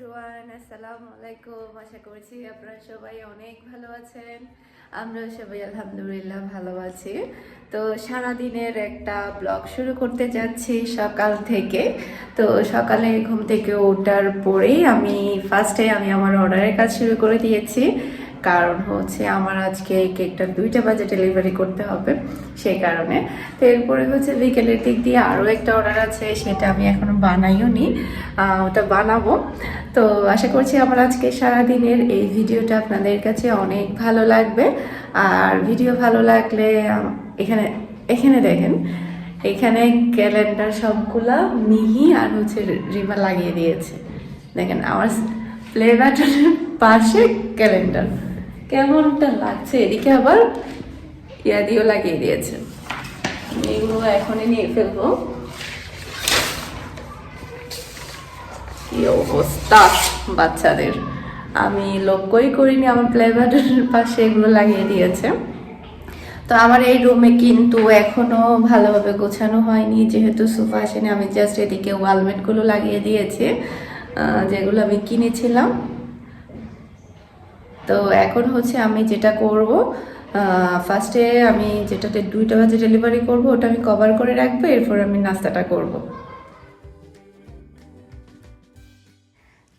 Everyone আসসালামু আলাইকুম। আশা করছি আপনারা সবাই অনেক ভালো আছেন। আমরা সবাই আলহামদুলিল্লাহ ভালো আছি। তো সারাদিনের একটা ব্লগ শুরু করতে যাচ্ছি সকাল থেকে। তো সকালে ঘুম থেকে ওঠার পরেই আমি ফার্স্টে আমি আমার অর্ডারের কাজ শুরু করে দিয়েছি। কারণ হচ্ছে আমার আজকে কেকটা দুইটা বাজে ডেলিভারি করতে হবে, সেই কারণে। তো এরপরে হচ্ছে বিকেলের দিক দিয়ে আরও একটা অর্ডার আছে, সেটা আমি এখনও বানাইও নি ওটা বানাবো। তো আশা করছি আমার আজকে সারাদিনের এই ভিডিওটা আপনাদের কাছে অনেক ভালো লাগবে। আর ভিডিও ভালো লাগলে এখানে এখানে দেখেন, এখানে ক্যালেন্ডার সবগুলা মিহি আর হচ্ছে রিমা লাগিয়ে দিয়েছে। দেখেন, আমার প্লে পাশে ক্যালেন্ডার কেমনটা লাগছে? এদিকে আবার ইয়া দিয়েও লাগিয়ে দিয়েছে। এগুলো এখনই নিয়ে ফেলব। অবস্থা? বাচ্চাদের। আমি লক্ষ্যই করিনি আমার প্লে বাটনের পাশে এগুলো লাগিয়ে দিয়েছে। তো আমার এই রুমে কিন্তু এখনও ভালোভাবে গোছানো হয়নি। যেহেতু সোফা আসেনি আমি জাস্ট এদিকে ওয়ালমেটগুলো লাগিয়ে দিয়েছি যেগুলো আমি কিনেছিলাম। তো এখন হচ্ছে আমি যেটা করব ফার্স্টে আমি যেটাতে দুইটা বাজে ডেলিভারি করব, ওটা আমি কভার করে রাখব, এরপর আমি নাস্তাটা করব।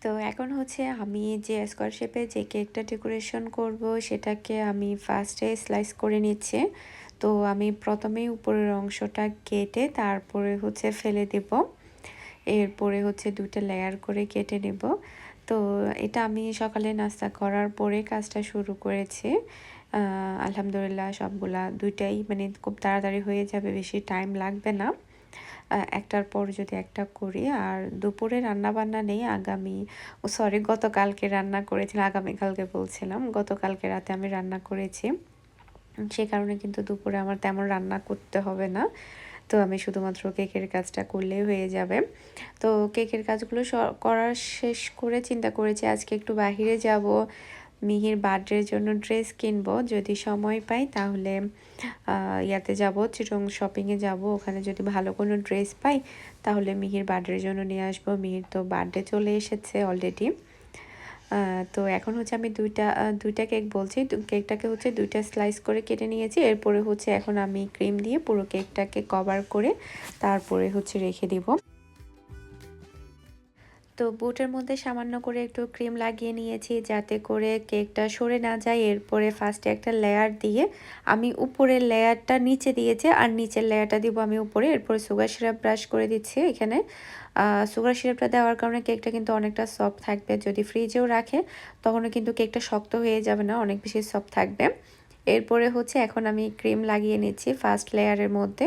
তো এখন হচ্ছে আমি যে স্কোয়ার শেপে যে কেকটা ডেকোরেশন করব, সেটাকে আমি ফার্স্টে স্লাইস করে নিচ্ছি। তো আমি প্রথমেই উপরের অংশটা কেটে তারপরে হচ্ছে ফেলে দেব। এরপরে হচ্ছে দুটো লেয়ার করে কেটে নেব। তো এটা আমি সকালে নাস্তা করার পরে কাজটা শুরু করেছি। আলহামদুলিল্লাহ সবগুলা দুইটাই মানে খুব তাড়াতাড়ি হয়ে যাবে, বেশি টাইম লাগবে না। একটার পর যদি একটা করি, আর দুপুরে রান্না বান্না নেই, আগামী, ও সরি গতকালকে রান্না করেছিলাম আগামীকালকে বলছিলাম, গতকালকে রাতে আমি রান্না করেছি। সে কারণে কিন্তু দুপুরে আমার তেমন রান্না করতে হবে না। আমি শুধুমাত্র কেকের কাজটা করলেই হয়ে যাবে। তো কেকের কাজগুলো স- করা শেষ করে চিন্তা করেছি আজকে একটু বাহিরে যাব। মিহির বার্থডের জন্য ড্রেস কিনবো, যদি সময় পাই তাহলে ইয়াতে যাব চিটং শপিংয়ে যাব। ওখানে যদি ভালো কোনো ড্রেস পাই তাহলে মিহির বার্থডের জন্য নিয়ে আসব। মিহির তো বার্থডে চলে এসেছে অলরেডি। তো এখন হচ্ছে আমি দুইটা দুইটা কেক বলছি। কেকটাকে হচ্ছে দুইটা স্লাইস করে কেটে নিয়েছি। এরপরে হচ্ছে এখন আমি ক্রিম দিয়ে পুরো কেকটাকে কভার করে তারপরে হচ্ছে রেখে দিব। তো বুটের মধ্যে সামান্য করে একটু ক্রিম লাগিয়ে নিয়েছি যাতে করে কেকটা সরে না যায়। এরপরে ফার্স্টে একটা লেয়ার দিয়ে আমি উপরের লেয়ারটা নিচে দিয়েছি আর নিচের লেয়ারটা দিব আমি উপরে। এরপরে সুগার সিরাপ ব্রাশ করে দিচ্ছি এখানে। সুগার সিরাপটা দেওয়ার কারণে কেকটা কিন্তু অনেকটা সফট থাকবে। যদি ফ্রিজেও রাখে, তখনও কিন্তু কেকটা শক্ত হয়ে যাবে না, অনেক বেশি সফট থাকবে। এরপরে হচ্ছে এখন আমি ক্রিম লাগিয়ে নিচ্ছি ফার্স্ট লেয়ারের মধ্যে।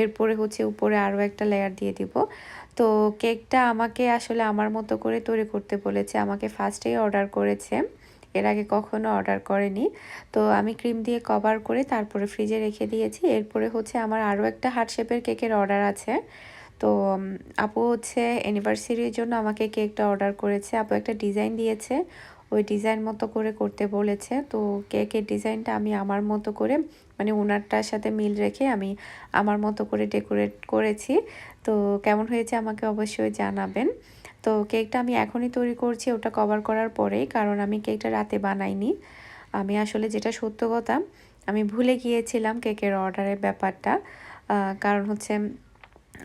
এরপরে হচ্ছে উপরে আরও একটা লেয়ার দিয়ে দিব। তো কেকটা আমাকে আসলে আমার মতো করে তৈরি করতে বলেছে। আমাকে ফার্স্টেই অর্ডার করেছে। এর আগে কখনো অর্ডার করেনি। তো আমি ক্রিম দিয়ে কভার করে তারপরে ফ্রিজে রেখে দিয়েছি। এরপরে হচ্ছে আমার আরও একটা হার্ট শেপের কেকের অর্ডার আছে। তো আপু হচ্ছে অ্যানিভার্সারির জন্য আমাকে কেকটা অর্ডার করেছে। আপু একটা ডিজাইন দিয়েছে। ওই ডিজাইন মতো করে করতে বলেছে। তো কেকের ডিজাইনটা আমি আমার মতো করে মানে ওনারটার সাথে মিল রেখে আমি আমার মতো করে ডেকোরেট করেছি। তো কেমন হয়েছে আমাকে অবশ্যই জানাবেন। তো কেকটা আমি এখনই তৈরি করছি, ওটা কভার করার পরেই, কারণ আমি কেকটা রাতে বানাইনি। আমি আসলে যেটা সত্য কথা, আমি ভুলে গিয়েছিলাম কেকের অর্ডারের ব্যাপারটা। কারণ হচ্ছে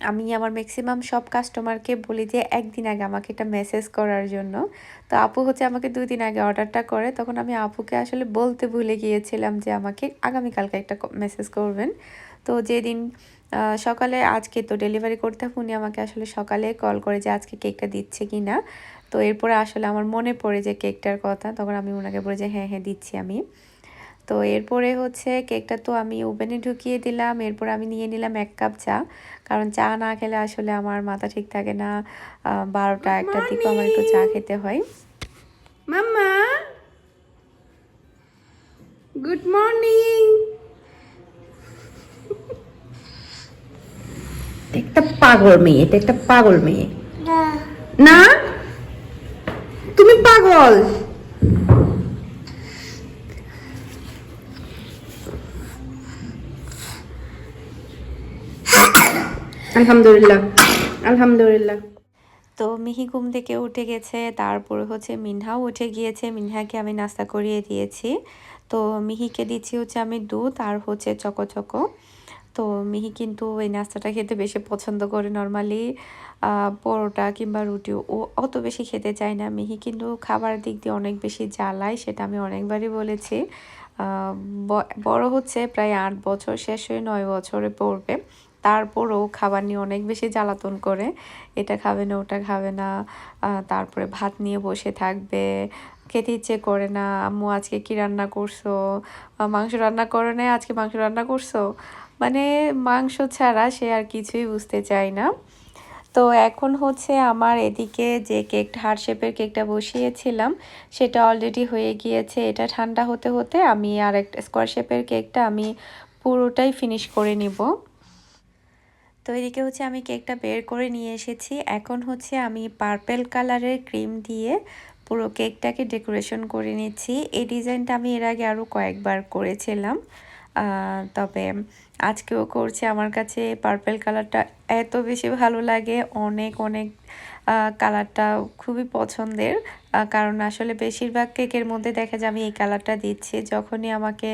আমি আমার ম্যাক্সিমাম সব কাস্টমারকে বলি যে, একদিন আগে আমাকে এটা মেসেজ করার জন্য। তো আপু হচ্ছে আমাকে দুই দিন আগে অর্ডারটা করে, তখন আমি আপুকে আসলে বলতে ভুলে গিয়েছিলাম যে, আমাকে আগামীকালকে একটা মেসেজ করবেন। তো যেদিন সকালে আজকে তো ডেলিভারি করতে উনি আমাকে আসলে সকালে কল করে যে আজকে কেকটা দিচ্ছে কি না। তো এরপরে আসলে আমার মনে পড়ে যে কেকটার কথা। তখন আমি ওনাকে বলে যে হ্যাঁ হ্যাঁ দিচ্ছি আমি। তো এরপরে হচ্ছে কেকটা তো আমি ওভেনে ঢুকিয়ে দিলাম। এরপর আমি নিয়ে নিলাম এক কাপ চা। কারণ চা না খেলে আসলে আমার মাথা ঠিক থাকে না। বারোটা একটার দিকে আমার একটু চা খেতে হয়। মাম্মা! গুড মর্নিং একটা পাগল মেয়ে, এটা একটা পাগল মেয়ে। না? তুমি পাগল। আলহামদুলিল্লাহ আলহামদুলিল্লাহ। তো মিহি ঘুম থেকে উঠে গেছে, তারপরে হচ্ছে মিনহাও উঠে গিয়েছে। মিনহাকে আমি নাস্তা করিয়ে দিয়েছি। তো মিহিকে দিচ্ছি হচ্ছে আমি দুধ আর হচ্ছে চকো চকো। তো মিহি কিন্তু এই নাস্তাটা খেতে বেশি পছন্দ করে নর্মালি পরোটা কিংবা রুটি। ও অত বেশি খেতে চায় না। মিহি কিন্তু খাবার দিক দিয়ে অনেক বেশি জ্বালায়, সেটা আমি অনেকবারই বলেছি। বড় হচ্ছে প্রায় আট বছর, শেষ হয়ে নয় বছরে পড়বে তারপরও খাবার নিয়ে অনেক বেশি জ্বালাতন করে। এটা খাবে না, ওটা খাবে না। তারপরে ভাত নিয়ে বসে থাকবে। খেতে ইচ্ছে করে না, আম্মু আজকে কি রান্না করছ? মাংস রান্না করে না আজকে মাংস রান্না করছ? মানে মাংস ছাড়া সে আর কিছুই বুঝতে চায় না। তো এখন হচ্ছে আমার এদিকে যে কেকটা হার্ট শেপের কেকটা বসিয়েছিলাম, সেটা অলরেডি হয়ে গিয়েছে। এটা ঠান্ডা হতে হতে আমি আর একটা স্কোয়ার শেপের কেকটা আমি পুরোটাই ফিনিশ করে নিব। তো এদিকে হচ্ছে আমি কেকটা বের করে নিয়ে এসেছি। এখন হচ্ছে আমি পার্পেল কালারের ক্রিম দিয়ে পুরো কেকটাকে ডেকোরেশন করে নিচ্ছি। এই ডিজাইনটা আমি এর আগে আরও কয়েকবার করেছিলাম। তবে আজকেও করছি। আমার কাছে পার্পেল কালারটা এত বেশি ভালো লাগে। অনেক অনেক কালারটা খুবই পছন্দের। কারণ আসলে বেশিরভাগ কেকের মধ্যে দেখা যায় আমি এই কালারটা দিচ্ছি। যখনই আমাকে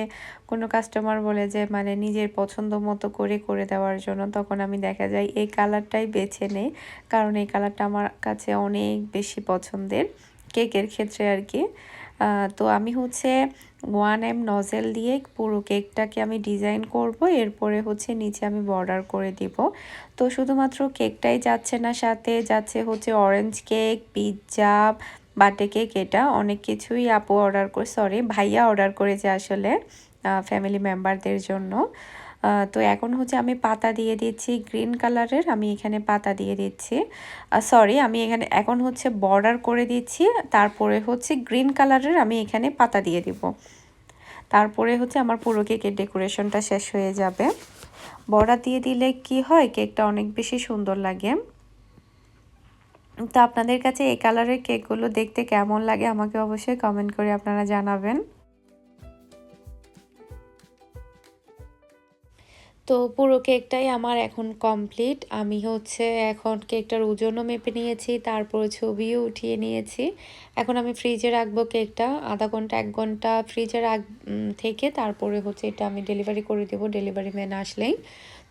কোনো কাস্টমার বলে যে মানে নিজের পছন্দ মতো করে করে দেওয়ার জন্য, তখন আমি দেখা যায় এই কালারটাই বেছে নেই। কারণ এই কালারটা আমার কাছে অনেক বেশি পছন্দের। কেকের ক্ষেত্রে আর কি। তো আমি হচ্ছে ওয়ান এম নজেল দিয়ে পুরো কেকটাকে আমি ডিজাইন করব, এরপরে হচ্ছে নিচে আমি বর্ডার করে দিব। তো শুধুমাত্র কেকটাই যাচ্ছে না, সাথে যাচ্ছে হচ্ছে orange cake pizza butter cake এটা। অনেক কিছুই আপু অর্ডার করে সরি ভাইয়া অর্ডার করেছে আসলে ফ্যামিলি মেম্বারদের জন্য। তো এখন হচ্ছে আমি পাতা দিয়ে দিচ্ছি গ্রিন কালারের আমি এখানে পাতা দিয়ে দিচ্ছি। সরি আমি এখানে এখন হচ্ছে বর্ডার করে দিচ্ছি, তারপরে হচ্ছে গ্রিন কালারের আমি এখানে পাতা দিয়ে দিব। তারপরে হচ্ছে আমার পুরো কেকের ডেকোরেশনটা শেষ হয়ে যাবে। বর্ডার দিয়ে দিলে কি হয়? কেকটা অনেক বেশি সুন্দর লাগে। তো আপনাদের কাছে এই কালারের কেকগুলো দেখতে কেমন লাগে আমাকে অবশ্যই কমেন্ট করে আপনারা জানাবেন। তো পুরো কেকটাই আমার এখন কমপ্লিট। আমি হচ্ছে এখন কেকটার ওজনও মেপে নিয়েছি, তারপরে ছবিও উঠিয়ে নিয়েছি। এখন আমি ফ্রিজে রাখব কেকটা, আধা ঘণ্টা, এক ঘণ্টা ফ্রিজে রাখ থেকে তারপরে হচ্ছে এটা আমি ডেলিভারি করে দেবো, ডেলিভারি ম্যান আসলেই।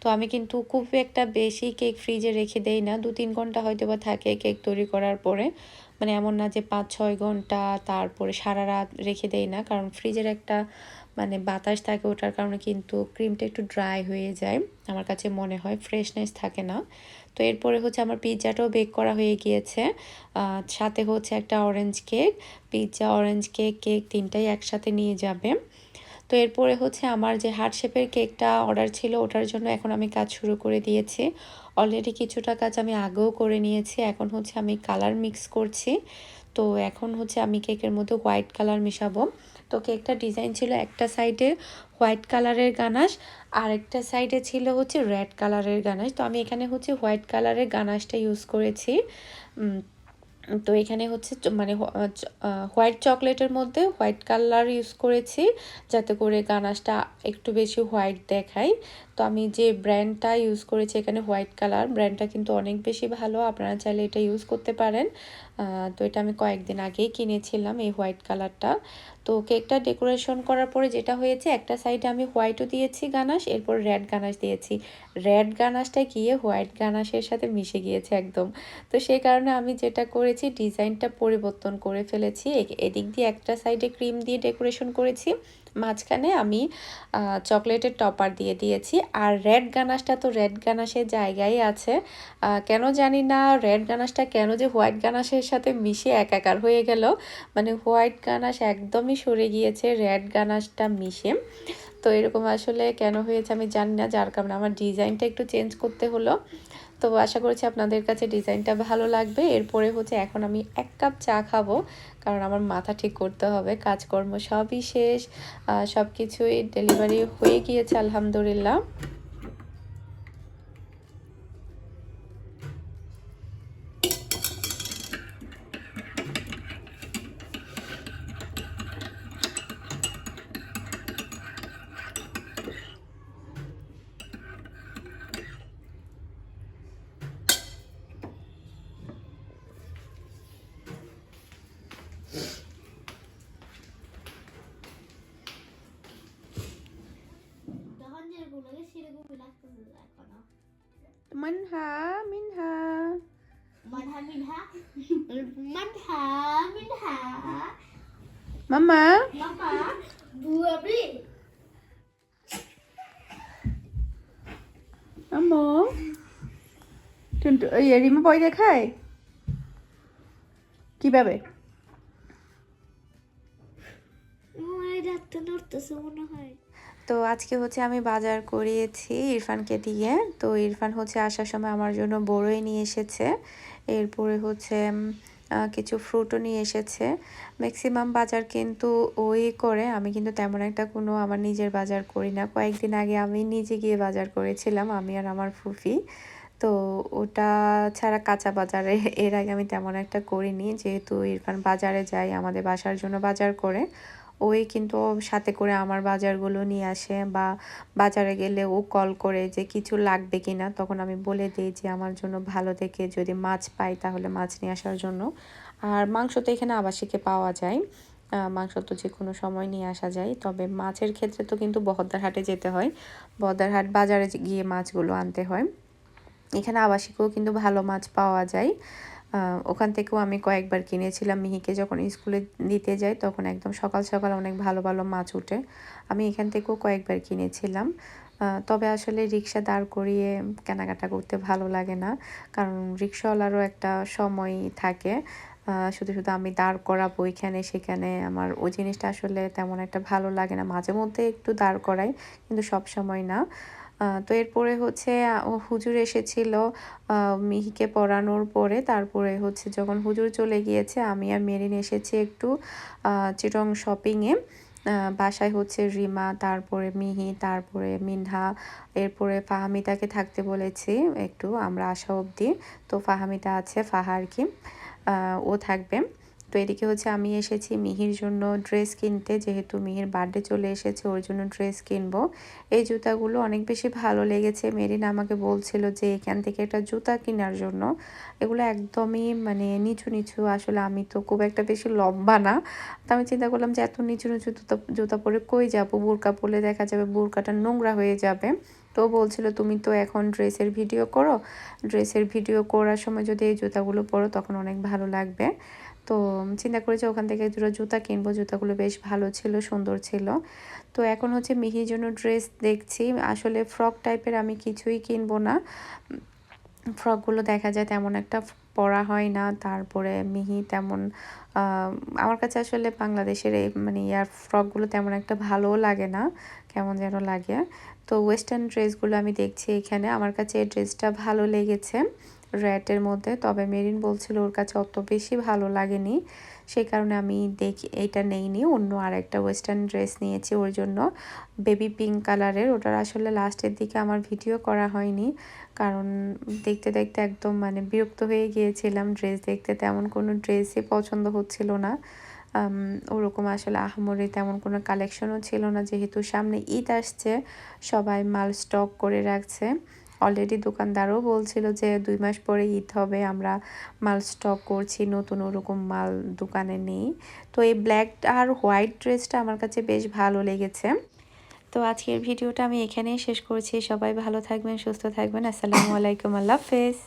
তো আমি কিন্তু খুব একটা বেশি কেক ফ্রিজে রেখে দেই না দু তিন ঘণ্টা হয়তো বা থাকে কেক তৈরি করার পরে। মানে এমন না যে পাঁচ, ছয় ঘণ্টা তারপরে সারা রাত রেখে দেয় না। কারণ ফ্রিজের একটা মানে বাতাস থাকে ওটার কারণে কিন্তু ক্রিমটা একটু ড্রাই হয়ে যায়। আমার কাছে মনে হয় ফ্রেশনেস থাকে না। তো এরপরে হচ্ছে আমার পিৎজাটাও বেক করা হয়ে গিয়েছে। সাথে হচ্ছে একটা orange cake. Pizza, orange cake cake তিনটাই একসাথে নিয়ে যাবে। তো এরপরে হচ্ছে আমার যে হার্ট শেপের কেকটা অর্ডার ছিল, ওটার জন্য এখন আমি কাজ শুরু করে দিয়েছি। অলরেডি কিছুটা কাজ আমি আগেও করে নিয়েছি, এখন হচ্ছে আমি কালার মিক্স করছি। তো এখন হচ্ছে আমি কেকের মধ্যে হোয়াইট কালার মিশাবো। তো কেকটা ডিজাইন ছিল একটা সাইডে হোয়াইট কালারের গানাশ, আর একটা সাইডে ছিল হচ্ছে রেড কালারের গানাশ। তো আমি এখানে হচ্ছে হোয়াইট কালারের গানাশটা ইউজ করেছি। তো এখানে হচ্ছে মানে হোয়াইট চকলেটের মধ্যে হোয়াইট কালার ইউজ করেছি, যাতে করে গানাশটা একটু বেশি হোয়াইট দেখায়। তো আমি যে ব্র্যান্ডটা ইউজ করেছি এখানে হোয়াইট কালার ব্র্যান্ডটা কিন্তু অনেক বেশি ভালো। আপনারা চাইলে এটা ইউজ করতে পারেন। তো এটা আমি কয়েকদিন আগেই কিনেছিলাম এই হোয়াইট কালারটা তো কেকটা ডেকোরেশন করার পরে যেটা হয়েছে, একটা সাইডে আমি হোয়াইটও দিয়েছি গানাশ, এরপর রেড গানাশ দিয়েছি। রেড গানাশটা গিয়ে হোয়াইট গানাশের সাথে মিশে গিয়েছে একদম। তো সেই কারণে আমি যেটা করেছি ডিজাইনটা পরিবর্তন করে ফেলেছি। এদিক দিয়ে একটা সাইডে ক্রিম দিয়ে ডেকোরেশন করেছি। মাঝখানে আমি চকলেটের টপার দিয়ে দিয়েছি। আর রেড গানাশটা তো রেড গানাশের জায়গায় আছে। কেন জানি না, রেড গানাশটা কেন যে হোয়াইট গানাশের সাথে মিশে একাকার হয়ে গেল। মানে হোয়াইট গানাশ একদমই সরে গিয়েছে, রেড গানাশটা মিশে। তো এরকম আসলে কেন হয়েছে আমি জানি না, যার কারণে আমার ডিজাইনটা একটু চেঞ্জ করতে হলো। তো আশা করছি আপনাদের কাছে ডিজাইনটা ভালো লাগবে। এরপরে হচ্ছে এখন আমি এক কাপ চা খাব, কারণ আমার মাথা ঠিক করতে হবে, কাজকর্ম সবই শেষ সব কিছুই ডেলিভারি হয়ে গিয়েছে, আলহামদুলিল্লাহ। মানহা মিনহা Manha minha. Manha minha. মামা Mama. Dua beli. আম্মু টুনটু এই রিমা বই দেখায় কীভাবে এটা তো নড়তেছে মনে হয় তো আজকে হচ্ছে আমি বাজার করিয়েছি ইরফানকে দিয়ে। তো ইরফান হচ্ছে আসার সময় আমার জন্য বড়ই নিয়ে এসেছে। এরপরে হচ্ছে কিছু ফ্রুটও নিয়ে এসেছে। ম্যাক্সিমাম বাজার কিন্তু ওই করে। আমি কিন্তু তেমন একটা কোনো আমার নিজের বাজার করি না। কয়েকদিন আগে আমি নিজে গিয়ে বাজার করেছিলাম, আমি আর আমার ফুফি। তো ওটা ছাড়া কাঁচা বাজারে এর আগে আমি তেমন একটা করিনি। যেহেতু ইরফান বাজারে যায়, আমাদের বাসার জন্য বাজার করে। ওই কিন্তু সাথে করে আমার বাজারগুলো নিয়ে আসে বা বাজারে গেলে ও কল করে যে কিছু লাগবে কিনা। তখন আমি বলে দিই যে আমার জন্য ভালো দেখে যদি মাছ পাই তাহলে মাছ নিয়ে আসার জন্য। আর মাংস তো এখানে আবাসিকে পাওয়া যায়। মাংস তো যে কোনো সময় নিয়ে আসা যায়। তবে মাছের ক্ষেত্রে তো কিন্তু বহদ্দার হাটে যেতে হয়। বহদ্দার হাট বাজারে গিয়ে মাছগুলো আনতে হয়। এখানে আবাসিকেও কিন্তু ভালো মাছ পাওয়া যায়। ওখান থেকেও আমি কয়েকবার কিনেছিলাম মিহিকে যখন স্কুলে দিতে যাই, তখন একদম সকাল সকাল অনেক ভালো ভালো মাছ উঠে। আমি এখান থেকেও কয়েকবার কিনেছিলাম। তবে আসলে রিক্সা দাঁড় করিয়ে কেনাকাটা করতে ভালো লাগে না, কারণ রিক্সাওয়ালারও একটা সময় থাকে। শুধু শুধু আমি দাঁড় করাবো এখানে সেখানে, আমার ওই জিনিসটা আসলে তেমন একটা ভালো লাগে না। মাঝে মধ্যে একটু দাঁড় করাই, কিন্তু সব সময় না। তো এরপরে হচ্ছে ও হুজুর এসেছিল মিহিকে পড়ানোর পরে। তারপরে হচ্ছে যখন হুজুর চলে গিয়েছে, আমি আর মেরিন এসেছি একটু চিটং শপিংয়ে বাসায় হচ্ছে রিমা, তারপরে মিহি, তারপরে মিনহা, এরপরে ফাহামিতাকে থাকতে বলেছি একটু, আমরা আসা অবধি। তো ফাহামিতা আছে ফাহার কি ও থাকবে। তো এদিকে হচ্ছে আমি এসেছি মিহির জন্য ড্রেস কিনতে। যেহেতু মিহির বার্থডে চলে এসেছে, ওর জন্য ড্রেস কিনবো। এই জুতাগুলো অনেক বেশি ভালো লেগেছে। মেরিন আমাকে বলছিল যে এখান থেকে একটা জুতা কেনার জন্য। এগুলো একদমই মানে নিচু নিচু, আসলে আমি তো খুব একটা বেশি লম্বা না। তো আমি চিন্তা করলাম যে এত নিচু নিচু জুতা জুতা পরে কই যাব? বোরকা পরলে দেখা যাবে বোরকাটা নোংরা হয়ে যাবে। তো বলছিল, তুমি তো এখন ড্রেসের ভিডিও করো। ড্রেসের ভিডিও করার সময় যদি এই জুতাগুলো পরো, তখন অনেক ভালো লাগবে। তো চিন্তা করেছি ওখান থেকে দুটো জুতা কিনবো। জুতাগুলো বেশ ভালো ছিল, সুন্দর ছিল। তো এখন হচ্ছে মিহির জন্য ড্রেস দেখছি। আসলে ফ্রক টাইপের আমি কিছুই কিনবো না। ফ্রকগুলো দেখা যায় তেমন একটা পরা হয় না। তারপরে মিহি তেমন আমার কাছে আসলে বাংলাদেশের এই মানে ইয়ার ফ্রকগুলো তেমন একটা ভালোও লাগে না, কেমন যেন লাগে। তো ওয়েস্টার্ন ড্রেসগুলো আমি দেখছি এখানে। আমার কাছে এই ড্রেসটা ভালো লেগেছে। র্যাটের মধ্যে, তবে মেরিন বলছিল ওর কাছে অত বেশি ভালো লাগেনি। সেই কারণে আমি দেখি এইটা নেইনি। অন্য আর একটা ওয়েস্টার্ন ড্রেস নিয়েছি ওর জন্য। বেবি পিঙ্ক কালারের ওটার আসলে লাস্টের দিকে আমার ভিডিও করা হয়নি। কারণ দেখতে দেখতে একদম মানে বিরক্ত হয়ে গিয়েছিলাম। ড্রেস দেখতে তেমন কোনো ড্রেসই পছন্দ হচ্ছিল না। ওরকম আসলে আহমরে তেমন কোনো কালেকশনও ছিল না। যেহেতু সামনে ঈদ আসছে, সবাই মাল স্টক করে রাখছে। অলরেডি দোকানদারও বলছিল যে দুই মাস পরে ঈদ হবে, আমরা মাল স্টক করছি, নতুন ওরকম মাল দোকানে নেই। তো এই ব্ল্যাক আর হোয়াইট ড্রেসটা আমার কাছে বেশ ভালো লেগেছে। তো আজকের ভিডিওটা আমি এখানেই শেষ করছি। সবাই ভালো থাকবেন, সুস্থ থাকবেন। আসসালামু আলাইকুম, আল্লাহ হাফেজ।